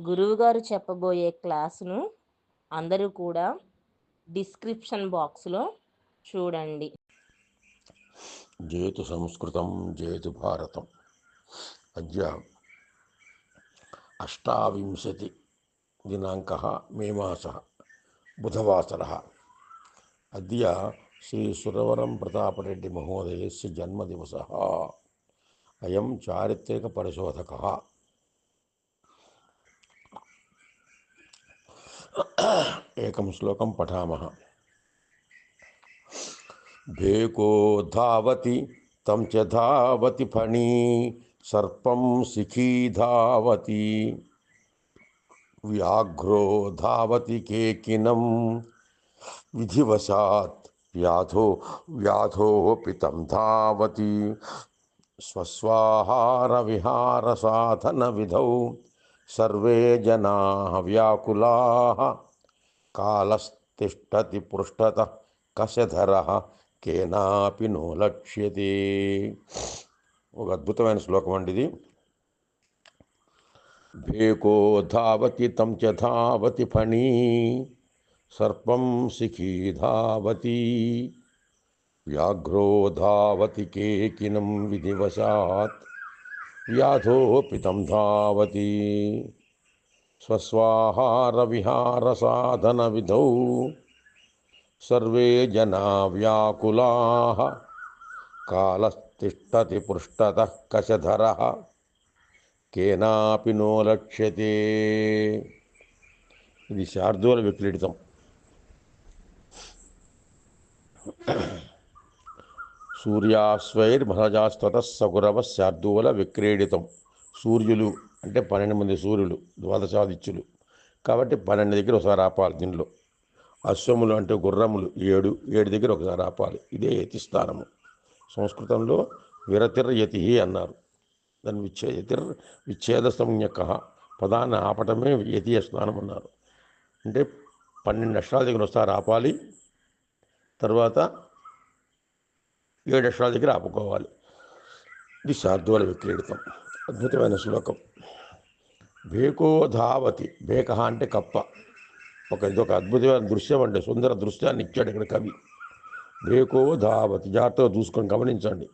గురువుగారు చెప్పబోయే క్లాసును అందరూ కూడా డిస్క్రిప్షన్ బాక్స్లో చూడండి. జయతు సంస్కృతం జయతు భారతం. అద్య అష్టావింశతి దినాంక మే మాస బుధవాసర. అద్య శ్రీ సురవరం ప్రతాపరెడ్డి మహోదయస్ జన్మదివస. అయం చారిత్రక పరిశోధక. एकं श्लोकं पठामः। भेको धावति, तं च धावति फणी, सर्पं सिखी धावति। व्याघ्रो धावति केकिनं, विधिवशात् व्याधो व्याधोऽपि तं धावति। स्वस्वाहारविहारसाधनविधौ सर्वे जनाः व्याकुलाः कालस्तिष्ठति पृष्ठतः కశధరః కేనాపి నో లక్ష్యతే ఒక అద్భుతమైన శ్లోకం అండి ఇది భేకో ధావతి తం చ ధావతి ఫణీ సర్పం శిఖీ ధావతి వ్యాఘ్రో ధావతి కేకినం విధివశాత్ వ్యాధోపి తం ధావతి స్వస్వాహారవిహారసాధన విధౌ సర్వే జనా వ్యాకులాः కాలస్తిష్టతి పృష్ఠతः కశధరः కేనాపి నో లక్ష్యతే ఇది శార్దూల విక్రీడితం శార్దూల విక్రీడితం సూర్యులు అంటే పన్నెండు మంది సూర్యులు ద్వాదశాదిత్యులు. కాబట్టి పన్నెండు దగ్గర ఒకసారి ఆపాలి దీనిలో. అశ్వములు అంటే గుర్రములు ఏడు ఏడు దగ్గర ఒకసారి ఆపాలి. ఇదే యతిస్థానము సంస్కృతంలో విరతిర్ యతి అన్నారు. దాని విచ్ఛే యతిర్ విచ్ఛేద సంజ్ఞక పదాన్ని ఆపటమే యతీయ స్థానం అన్నారు. అంటే పన్నెండు అక్షరాల దగ్గర ఒకసారి ఆపాలి. తర్వాత ఏడు అక్షరాల దగ్గర ఆపుకోవాలి. ఇది శార్దూల విక్రీడితం. అద్భుతమైన శ్లోకం. భేకో ధావతి. భేక అంటే కప్ప. ఒక ఇదొక అద్భుతమైన దృశ్యం అంటే సుందర దృశ్యాన్ని ఇచ్చాడు ఇక్కడ కవి. భేకో ధావతి. జాగ్రత్తగా చూసుకొని గమనించండి.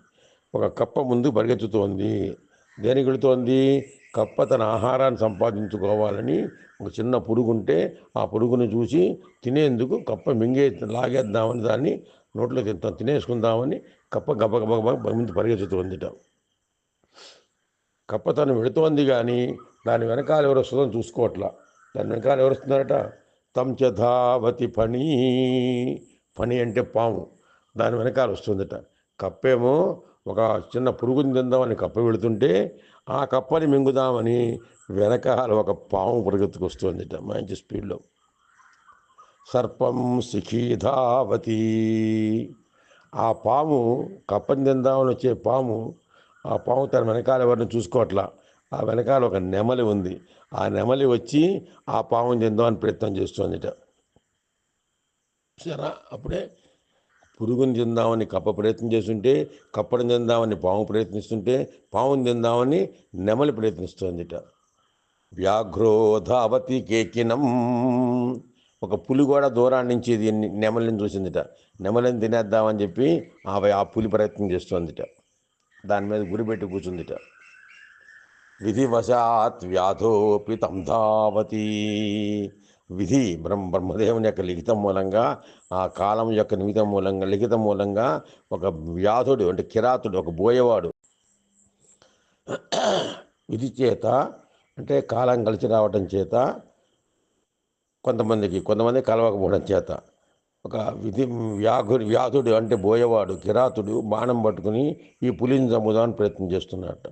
ఒక కప్ప ముందు పరిగెత్తుతోంది. దేనికి వెళుతోంది? కప్ప తన ఆహారాన్ని సంపాదించుకోవాలని ఒక చిన్న పురుగు ఉంటే ఆ పురుగును చూసి తినేందుకు కప్ప మింగే లాగేద్దామని దాన్ని నోట్లో తింటాం తినేసుకుందామని కప్ప గబ గబ గబ ముందు పరిగెత్తుతోందిట కప్ప తను వెళుతోంది కానీ దాని వెనకాల ఎవరు వస్తుందో చూసుకోవట్లా. దాని వెనకాల ఎవరు వస్తున్నారట? తం ధావతి పని. పని అంటే పాము. దాని వెనకాల వస్తుందట. కప్పేమో ఒక చిన్న పురుగుని తిందామని కప్ప వెళుతుంటే ఆ కప్పని మింగుదామని వెనకాల ఒక పాము పరిగెత్తుకొస్తుందిట మంచి స్పీడ్లో. సర్పం శిఖీధావతి ఆ పాము కప్పని తిందామని వచ్చే పాము ఆ పాము తన వెనకాల ఎవరిని చూసుకోవట్లా? ఆ వెనకాల ఒక నెమలి ఉంది. ఆ నెమలి వచ్చి ఆ పాము తిందామని ప్రయత్నం చేస్తుందిట. సరే అప్పుడే పురుగుని తిందామని కప్ప ప్రయత్నం చేస్తుంటే కప్పని తిందామని పాము ప్రయత్నిస్తుంటే పాముని తిందామని నెమలి ప్రయత్నిస్తుందిట. వ్యాఘ్రోధావతి కేకినం. ఒక పులి కూడా దూరాన్ని నుంచి నెమలిని చూసిందిట. నెమలిని తినేద్దామని చెప్పి ఆమె ఆ పులి ప్రయత్నం చేస్తుందిట. దాని మీద గురిపెట్టి కూర్చుందిట. విధివశాత్ వ్యాధోపి తంధావతి విధి బ్రహ్మ బ్రహ్మదేవుని యొక్క లిఖితం మూలంగా ఆ కాలం యొక్క నిమితం మూలంగా లిఖితం మూలంగా ఒక వ్యాధుడు అంటే కిరాతుడు ఒక బోయేవాడు విధి చేత అంటే కాలం కలిసి రావటం చేత కొంతమందికి కొంతమంది కలవకపోవడం చేత ఒక విధి వ్యాఘు వ్యాధుడు అంటే బోయేవాడు కిరాతుడు బాణం పట్టుకుని ఈ పులిని చంపుదామని ప్రయత్నం చేస్తున్నట్టు.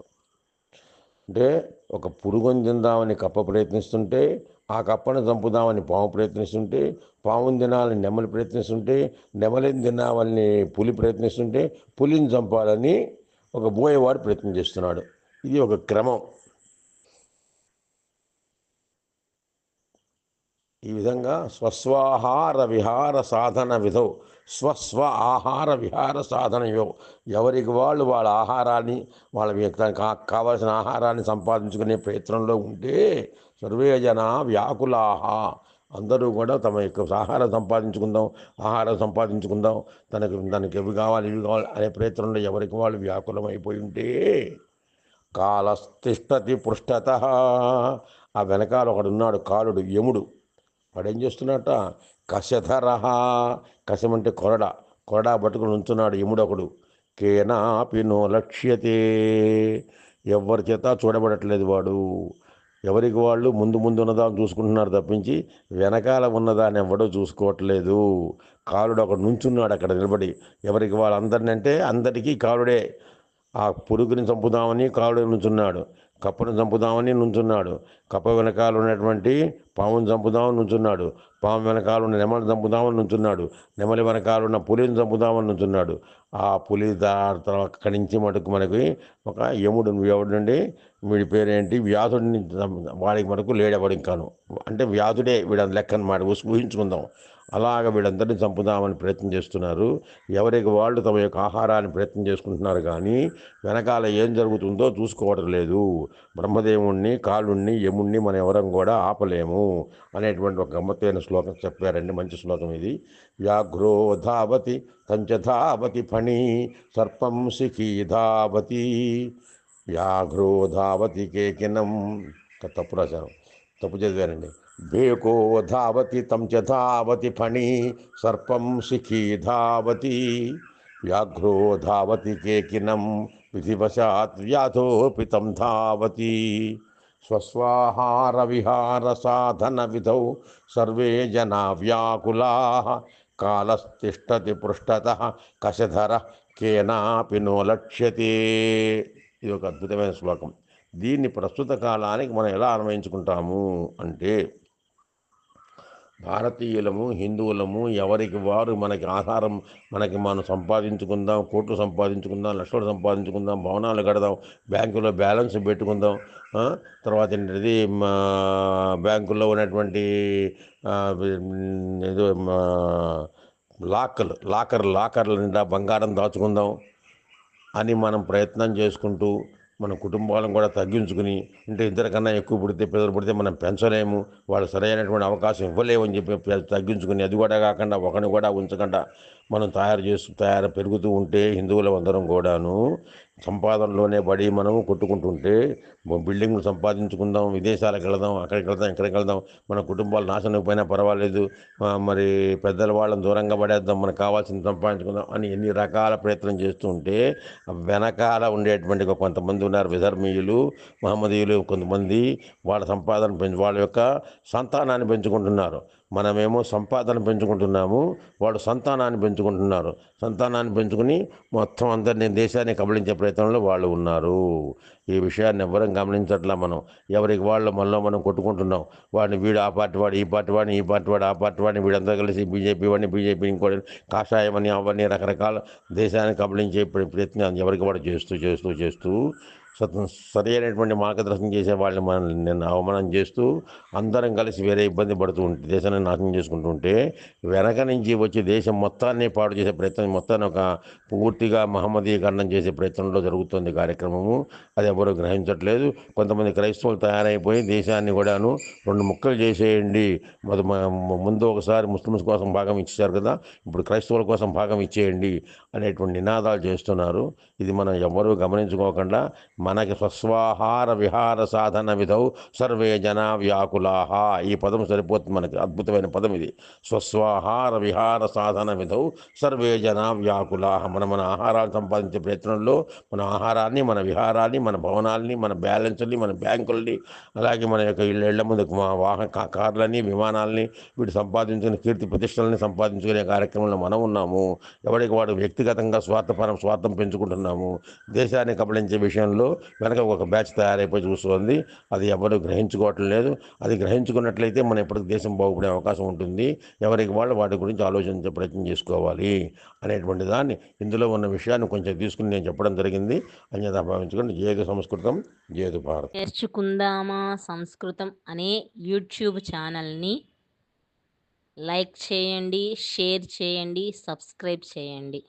అంటే ఒక పురుగుని తిందామని కప్ప ప్రయత్నిస్తుంటే ఆ కప్పను చంపుదామని పాము ప్రయత్నిస్తుంటే పాముని తినాలని నెమలి ప్రయత్నిస్తుంటే నెమలిని తినాలని పులి ప్రయత్నిస్తుంటే పులిని చంపాలని ఒక బోయేవాడు ప్రయత్నం చేస్తున్నాడు. ఇది ఒక క్రమం. ఈ విధంగా స్వస్వాహార విహార సాధన విధౌ. స్వస్వ ఆహార విహార సాధన ఎవరికి వాళ్ళు వాళ్ళ ఆహారాన్ని వాళ్ళ వ్యక్తి కావాల్సిన ఆహారాన్ని సంపాదించుకునే ప్రయత్నంలో ఉంటే సర్వే జన వ్యాకులాహ. అందరూ కూడా తమ యొక్క ఆహారం సంపాదించుకుందాం ఆహారం సంపాదించుకుందాం తనకు తనకి ఇవి కావాలి ఇవి కావాలి అనే ప్రయత్నంలో ఎవరికి వాళ్ళు వ్యాకులం అయిపోయి ఉంటే కాలస్తిష్టతి పృష్ఠత ఆ వెనకాల ఒకడున్నాడు కాలుడు యముడు. వాడేం చేస్తున్నాట కశధరహ. కశం అంటే కొరడ. కొరడ పట్టుకుని ఉంచున్నాడు యముడు ఒకడు కేనాపి నో లక్ష్యతే. ఎవరి చేత చూడబడట్లేదు వాడు. ఎవరికి వాళ్ళు ముందు ముందు ఉన్నదాన్ని చూసుకుంటున్నారు తప్పించి వెనకాల ఉన్నదాన్ని ఎవడో చూసుకోవట్లేదు. కాలుడు ఒకడు నుంచున్నాడు అక్కడ నిలబడి. ఎవరికి వాళ్ళందరిని అంటే అందరికీ కాలుడే. ఆ పురుగుని చంపుదామని కాలుడే నుంచున్నాడు. కప్పను చంపుదామని నుంచున్నాడు. కప్ప వెనకాల ఉన్నటువంటి పాముని చంపుదామని నుంచున్నాడు. పాము వెనకాల ఉన్న నెమలి చంపుదామని నుంచున్నాడు. నెమలి వెనకాల ఉన్న పులిని చంపుదామని నుంచున్నాడు. ఆ పులి దా అక్కడి నుంచి మటుకు మనకి ఒక యముడు ఎవడండి వీడి పేరేంటి? వ్యాధుడిని వాడికి మనకు లేడవాడు ఇంకాను? అంటే వ్యాధుడే వీడ లెక్క అనమాట ఊహించుకుందాం. అలాగ వీళ్ళందరినీ చంపుదామని ప్రయత్నం చేస్తున్నారు. ఎవరికి వాళ్ళు తమ యొక్క ఆహారాన్ని ప్రయత్నం చేసుకుంటున్నారు కానీ వెనకాల ఏం జరుగుతుందో చూసుకోవడం లేదు. బ్రహ్మదేవుణ్ణి కాలుణ్ణి యముణ్ణి మనం ఎవరం కూడా ఆపలేము అనేటువంటి ఒక గమ్మత్తైన శ్లోకం చెప్పారండి. మంచి శ్లోకం ఇది. వ్యాఘ్రో ధావతి కంచ ధావతి ఫణి సర్పం శిఖీ ధావతి. వ్యాఘ్రో ధావతి కేకినం. తప్పు రాశాను తప్పు చదివానండి భేకో ధావతి తం చ ధావతి ఫణి సర్పం శిఖీ ధావతి వ్యాఘ్రో ధావతి కేకినం విధివశాత్ వ్యాధోపి తం ధావతి. స్వస్వాహార విహార సాధన విధౌ సర్వే జనా వ్యాకులా కాలస్తిష్టతి పృష్ఠత కశధర కేనాపి నో లక్ష్యతే ఇది ఒక అద్భుతమైన శ్లోకం. దీన్ని ప్రస్తుత కాలానికి మనం ఎలా అన్వయించుకుంటాము అంటే భారతీయులము హిందువులము ఎవరికి వారు మనకి ఆహారం మనకి మనం సంపాదించుకుందాం కోట్లు సంపాదించుకుందాం లక్షలు సంపాదించుకుందాం భవనాలు కడదాం బ్యాంకులో బ్యాలెన్స్ పెట్టుకుందాం తర్వాత ఏంటిది మా బ్యాంకుల్లో ఉన్నటువంటి ఇది లాకర్లు లాకర్ లాకర్ల నిండా బంగారం దాచుకుందాం అని మనం ప్రయత్నం చేసుకుంటూ మన కుటుంబాలను కూడా తగ్గించుకుని అంటే ఇద్దరికన్నా ఎక్కువ పుడితే పిల్లలు పుడితే మనం పెంచలేము వాళ్ళు సరైనటువంటి అవకాశం ఇవ్వలేము అని చెప్పి తగ్గించుకుని అది కూడా కాకుండా ఒకరిని కూడా ఉంచకుండా మనం తయారు చేస్తూ తయారు పెరుగుతూ ఉంటే హిందువులు అందరం కూడాను సంపాదనలోనే పడి మనము కొట్టుకుంటుంటే బిల్డింగ్లు సంపాదించుకుందాం విదేశాలకు వెళదాం అక్కడికి వెళ్దాం ఇక్కడికి వెళదాం మన కుటుంబాలు నాశనం పోయినా పర్వాలేదు మరి పెద్దల వాళ్ళని దూరంగా పడేద్దాం మనకు కావాల్సింది సంపాదించుకుందాం అని ఎన్ని రకాల ప్రయత్నం చేస్తూ ఉంటే వెనకాల ఉండేటువంటి కొంతమంది ఉన్నారు. విధర్మీయులు మహమ్మదీయులు కొంతమంది వాళ్ళ సంపాదన పెంచు వాళ్ళ యొక్క సంతానాన్ని పెంచుకుంటున్నారు. మనమేమో సంపాదన పెంచుకుంటున్నాము వాళ్ళు సంతానాన్ని పెంచుకుంటున్నారు. సంతానాన్ని పెంచుకుని మొత్తం అందరినీ దేశాన్ని కబళించే ప్రయత్నంలో వాళ్ళు ఉన్నారు. ఈ విషయాన్ని ఎవరం గమనించట్లా మనం. ఎవరికి వాళ్ళు మనలో మనం కొట్టుకుంటున్నాం. వాడిని వీడు ఆ పార్టీ వాడు ఈ పార్టీ వాడిని ఈ పార్టీ వాడు ఆ పార్టీ వాడిని వీడంతా కలిసి బీజేపీ వాడిని బీజేపీ ఇంకోటి కాషాయం అని అవన్నీ రకరకాల దేశాన్ని కబళించే ప్రయత్నం ఎవరికి వాడు చేస్తూ చేస్తూ చేస్తూ సరి అయినటువంటి మార్గదర్శనం చేసే వాళ్ళని మనం నేను అవమానం చేస్తూ అందరం కలిసి వేరే ఇబ్బంది పడుతూ ఉంటే దేశాన్ని నాశనం చేసుకుంటూ ఉంటే వెనక నుంచి వచ్చి దేశం మొత్తాన్ని పాడు చేసే ప్రయత్నం మొత్తాన్ని ఒక పూర్తిగా మహమ్మదీకరణం చేసే ప్రయత్నంలో జరుగుతుంది కార్యక్రమము. అది ఎవరు గ్రహించట్లేదు. కొంతమంది క్రైస్తవులు తయారైపోయి దేశాన్ని కూడాను రెండు ముక్కలు చేసేయండి. ముందు ఒకసారి ముస్లిమ్స్ కోసం భాగం ఇచ్చారు కదా ఇప్పుడు క్రైస్తవుల కోసం భాగం ఇచ్చేయండి అనేటువంటి నినాదాలు చేస్తున్నారు. ఇది మనం ఎవరూ గమనించుకోకుండా మనకి స్వస్వాహార విహార సాధన విధౌ సర్వే జన వ్యాకులాహ. ఈ పదం సరిపోతుంది మనకి అద్భుతమైన పదం ఇది. స్వస్వాహార విహార సాధన విధౌ సర్వే జన వ్యాకులాహ. మన మన ఆహారాలు సంపాదించే ప్రయత్నంలో మన ఆహారాన్ని మన విహారాన్ని మన భవనాల్ని మన బ్యాలెన్స్ని మన బ్యాంకుల్ని అలాగే మన యొక్క ఇళ్ళ ముందుకు ముందు మా వాహన కార్లని విమానాలని వీటి సంపాదించుకునే కీర్తి ప్రతిష్టలని సంపాదించుకునే కార్యక్రమంలో మనం ఉన్నాము. ఎవరికి వాడు వ్యక్తిగతంగా స్వార్థపరం స్వార్థం పెంచుకుంటున్నాము. దేశాన్ని కబళించే విషయంలో వెనక ఒక బ్యాచ్ తయారైపోయి చూస్తుంది. అది ఎవరు గ్రహించుకోవటం లేదు. అది గ్రహించుకున్నట్లయితే మన ఎప్పటికీ దేశం బాగుపడే అవకాశం ఉంటుంది. ఎవరికి వాళ్ళు వాటి గురించి ఆలోచించే ప్రయత్నం చేసుకోవాలి అనేటువంటి దాన్ని ఇందులో ఉన్న విషయాన్ని కొంచెం తీసుకుని నేను చెప్పడం జరిగింది. అన్యత భావించుకుని జేదు సంస్కృతం జేదు భారత్. నేర్చుకుందామా సంస్కృతం అనే యూట్యూబ్ ఛానల్ని లైక్ చేయండి షేర్ చేయండి సబ్స్క్రైబ్ చేయండి.